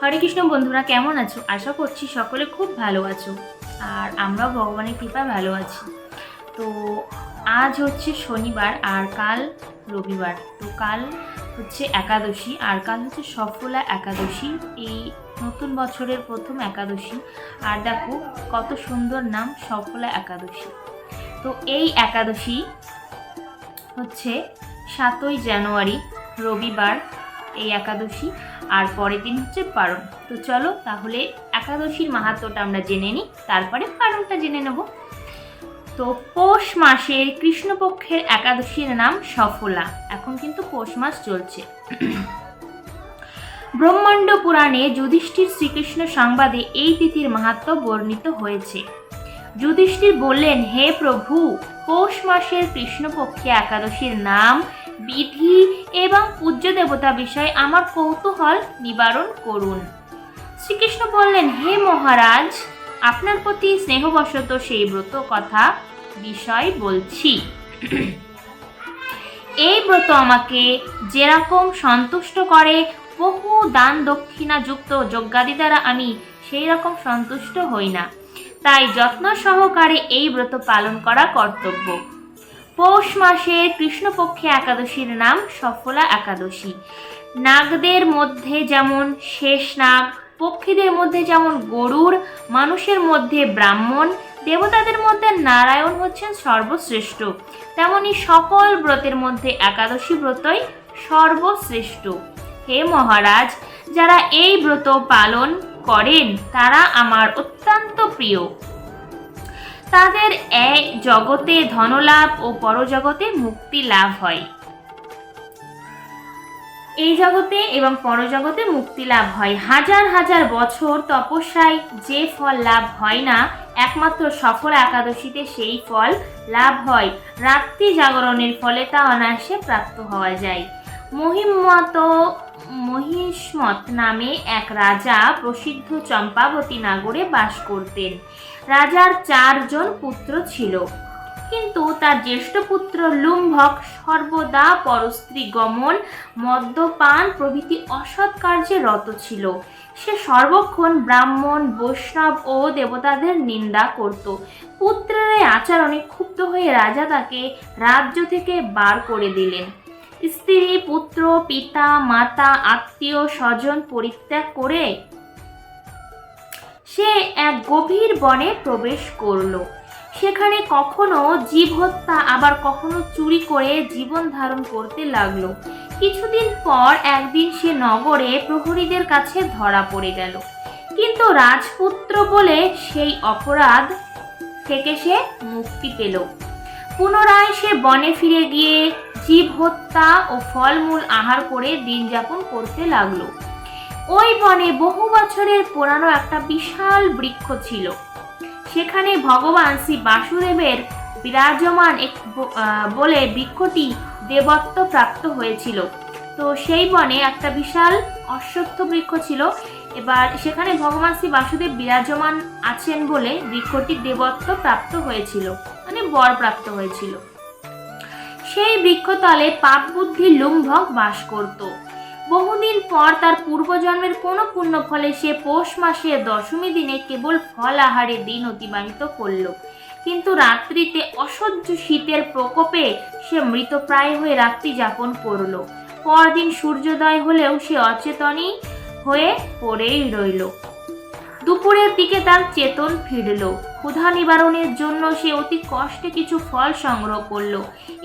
হরে কৃষ্ণ বন্ধুরা, কেমন আছো? আশা করছি সকলে খুব ভালো আছো। আর আমরাও ভগবানের কৃপায় ভালো আছি। তো আজ হচ্ছে শনিবার আর কাল রবিবার। তো কাল হচ্ছে একাদশী আর কাল হচ্ছে সফলা একাদশী। এই নতুন বছরের প্রথম একাদশী। আর দেখো কত সুন্দর নাম সফলা একাদশী। তো এই একাদশী হচ্ছে সাতই জানুয়ারি রবিবার এই একাদশী আর পরের দিন হচ্ছে পারণ। তো চলো তাহলে একাদশীর মাহাত্মটা আমরা জেনে নিই, তারপরে পারণটা জেনে নেব। তো পৌষ মাসের কৃষ্ণপক্ষের একাদশীর নাম সফলা। এখন কিন্তু পৌষ মাস চলছে। ব্রহ্মাণ্ড পুরাণে যুধিষ্ঠির শ্রীকৃষ্ণ সংবাদে এই তিথির মাহাত্ম্য বর্ণিত হয়েছে। যুধিষ্ঠির বললেন, হে প্রভু, পৌষ মাসের কৃষ্ণপক্ষে একাদশীর নাম বিধি এবং পূজ্য দেবতা বিষয়ে আমার কৌতূহল নিবারণ করুন। শ্রীকৃষ্ণ বললেন, হে মহারাজ, আপনার প্রতি স্নেহবশত সেই ব্রত কথা বিষয় বলছি। এই ব্রত আমাকে যেরকম সন্তুষ্ট করে, বহু দান দক্ষিণা যুক্ত যজ্ঞাদি দ্বারা আমি সেই রকম সন্তুষ্ট হই না। তাই যত্ন সহকারে এই ব্রত পালন করা কর্তব্য। পৌষ মাসের কৃষ্ণপক্ষে একাদশীর নাম সফলা একাদশী। নাগদের মধ্যে যেমন শেষ নাগ, পক্ষীদের মধ্যে যেমন গরুর, মানুষের মধ্যে ব্রাহ্মণ, দেবতাদের মধ্যে নারায়ণ হচ্ছেন সর্বশ্রেষ্ঠ। তেমনি সকল ব্রতের মধ্যে একাদশী ব্রতই সর্বশ্রেষ্ঠ। হে মহারাজ, যারা এই ব্রত পালন করেন, তারা আমার অত্যন্ত প্রিয়। তাদের এক জগতে ধনলাভ ও পরজগতে মুক্তি লাভ হয়। এই জগতে এবং পরজগতে মুক্তি লাভ হয়। হাজার হাজার বছর তপস্যায় যে ফল লাভ হয় না, একমাত্র সফল একাদশীতে সেই ফল লাভ হয়। রাত্রি জাগরণের ফলে তা অনায়াসে প্রাপ্ত হওয়া যায়। মহিমত মহিষ্মত নামে এক রাজা প্রসিদ্ধ চম্পাবতী নাগরে বাস করতেন। রাজার চারজন পুত্র ছিল। কিন্তু তার জ্যেষ্ঠ পুত্র লুম্ভক সর্বদা পরস্ত্রী গমন, মদ্যপান প্রভৃতি অসৎ কার্যে রত ছিল। সে সর্বক্ষণ ব্রাহ্মণ, বৈষ্ণব ও দেবতাদের নিন্দা করত। পুত্রের এই আচরণে ক্ষুব্ধ হয়ে রাজা তাকে রাজ্য থেকে বার করে দিলেন। স্ত্রী, পুত্র, পিতা, মাতা, আত্মীয়, স্বজন পরিত্যাগ করে সে এক গভীর বনে প্রবেশ করল। সেখানে কখনো জীব হত্যা, আবার কখনো চুরি করে জীবন ধারণ করতে লাগল। কিছুদিন পর একদিন সে নগরে প্রহরীদের কাছে ধরা পড়ে গেল। কিন্তু রাজপুত্র বলে সেই অপরাধ থেকে সে মুক্তি পেল। পুনরায় সে বনে ফিরে গিয়ে জীব হত্যা ও ফলমূল আহার করে দিন যাপন করতে লাগল। ওই বনে বহু বছরের পুরানো একটা বিশাল বৃক্ষ ছিল। সেখানে ভগবান শ্রী বাসুদেবের বিরাজমান এক বলে বৃক্ষটি দেবত্ব প্রাপ্ত হয়েছিল। তো সেই বনে একটা বিশাল অশ্বত্থ বৃক্ষ ছিল। এবার সেখানে ভগবান শ্রী বাসুদেব বিরাজমান আছেন বলে বৃক্ষটি দেবত্ব প্রাপ্ত হয়েছিল মানে বর প্রাপ্ত হয়েছিল। সেই বৃক্ষতলে পাপ বুদ্ধি লুম্ভক বাস করত। বহুদিন পর তার পূর্বজন্মের কোনো পুণ্য ফলে সে পৌষ মাসের দশমী দিনে কেবল ফল আহারে দিন অতিবাহিত করল। কিন্তু রাত্রিতে অসহ্য শীতের প্রকোপে সে মৃতপ্রায় হয়ে রাত্রি যাপন করল। পরদিন সূর্যোদয় হলেও সে অচেতনই হয়ে পড়েই রইল। দুপুরের দিকে তার চেতন ফিরল। ক্ষুধা নিবারণের জন্য সে অতি কষ্টে কিছু ফল সংগ্রহ করল।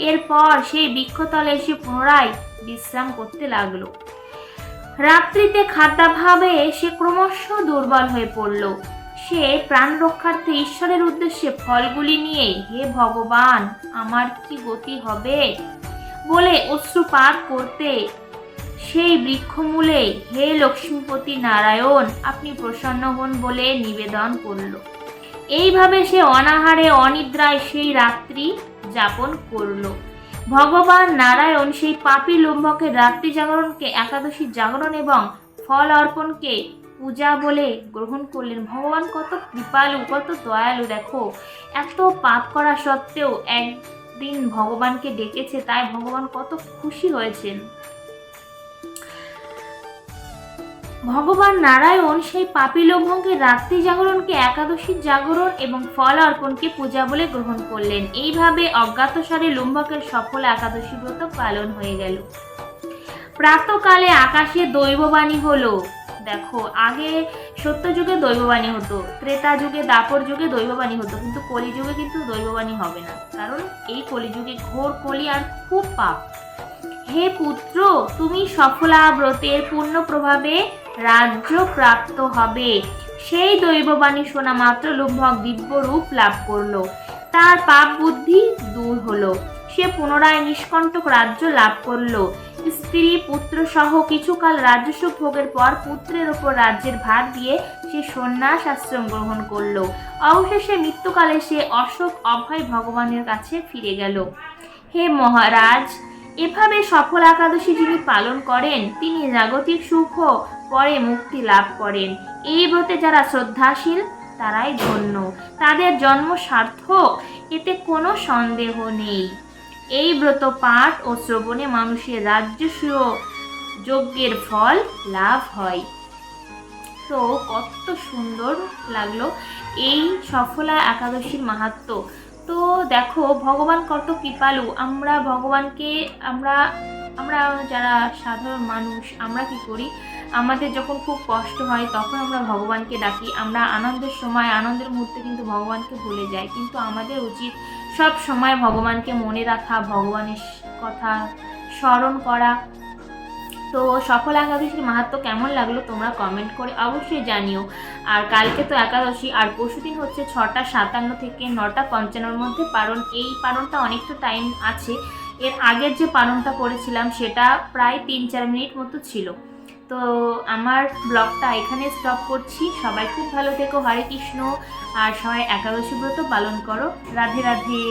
এরপর সেই বৃক্ষতলে এসে পুনরায় বিশ্রাম করতে লাগল। রাত্রিতে খাদ্যাভাবে সে ক্রমশ দুর্বল হয়ে পড়ল। সে প্রাণ রক্ষার্থে ঈশ্বরের উদ্দেশ্যে ফলগুলি নিয়ে, হে ভগবান, আমার কি গতি হবে? বলে অশ্রুপাত করতে। সেই বৃক্ষমূলে, হে লক্ষ্মীপতি নারায়ণ, আপনি প্রসন্ন হন বলে নিবেদন করল। এইভাবে সে অনাহারে, অনিদ্রায় সেই রাত্রি যাপন করল। ভগবান নারায়ণ সেই পাপী লম্বকের রাত্রি জাগরণকে, একাদশী জাগরণ এবং ফল অর্পণকে পূজা বলে গ্রহণ করলেন। ভগবান কত কৃপালু, কত দয়ালু, দেখো। এত পাপ করা সত্ত্বেও একদিন ভগবানকে ডেকেছে, তাই ভগবান কত খুশি হয়েছেন। ভগবান নারায়ণ সেই পাপি লোভঙ্গের রাত্রি জাগরণকে একাদশীর জাগরণ এবং ফল অর্পণকে পূজা বলে গ্রহণ করলেন। এইভাবে অজ্ঞাতসারে লুম্বকের সফল একাদশী ব্রত পালন হয়ে গেল। প্রাতকালে আকাশে দৈববাণী হলো। দেখো, আগে সত্যযুগে দৈববাণী হতো ত্রেতা যুগে দাপর যুগে দৈববাণী হতো, কিন্তু কলিযুগে কিন্তু দৈববাণী হবে না। কারণ এই কলিযুগে ঘোর কলি আর খুব পাপ। হে পুত্র, তুমি সফলা ব্রতের পূর্ণ প্রভাবে রাজ্য প্রাপ্ত হবে। সেই দৈববাণী শোনা মাত্র লুম্ভক দিব্য রূপ লাভ করল। তার পাপ বুদ্ধি দূর হলো। সে পুনরায় নিষ্কণ্টক রাজ্য লাভ করল। স্ত্রী, পুত্র সহ কিছুকাল রাজস্ব ভোগের পর পুত্রের ওপর রাজ্যের ভার দিয়ে সে সন্ন্যাস আশ্রম গ্রহণ করল। অবশেষে মৃত্যুকালে সে অশোক অভয় ভগবানের কাছে ফিরে গেল। হে মহারাজ এভাবে সফল একাদশী যিনি পালন করেন, তিনি জাগতিক সুখ পরে মুক্তি লাভ করেন। এই ব্রতে যারা শ্রদ্ধাশীল, তারাই ধন্য। তাদের জন্ম সার্থক, এতে কোনো সন্দেহ নেই। এই ব্রত পাঠ ও শ্রবণে মানুষের রাজ্যসীয় যজ্ঞের ফল লাভ হয়। তো কত সুন্দর লাগল এই সফলা একাদশীর মাহাত্ম। তো দেখো, ভগবান কত কৃপালু। আমরা ভগবানকে, আমরা আমরা যারা সাধারণ মানুষ, আমরা কি করি? আমাদের যখন খুব কষ্ট হয়, তখন আমরা ভগবানকে ডাকি। আমরা আনন্দের সময়, আনন্দের মুহূর্তে কিন্তু ভগবানকে ভুলে যাই। কিন্তু আমাদের উচিত সব সময় ভগবানকে মনে রাখা, ভগবানের কথা স্মরণ করা। তো সফল একাদশীর মাহাত্ম কেমন লাগল তোমরা কমেন্ট করে অবশ্যই জানিও। আর কালকে তো একাদশী, আর পরশুদিন হচ্ছে ছটা সাতান্ন থেকে নটা পঞ্চান্নর মধ্যে পারণ। এই পারণটা অনেকটা টাইম আছে। এর আগের যে পালনটা করেছিলাম সেটা প্রায় তিন চার মিনিট মতো ছিল। তো আমার ব্লগটা এখানে স্টপ করছি। সবাই খুব ভালো থেকো। হরে কৃষ্ণ। আর সবাই একাদশী ব্রত পালন করো। রাধে রাধে।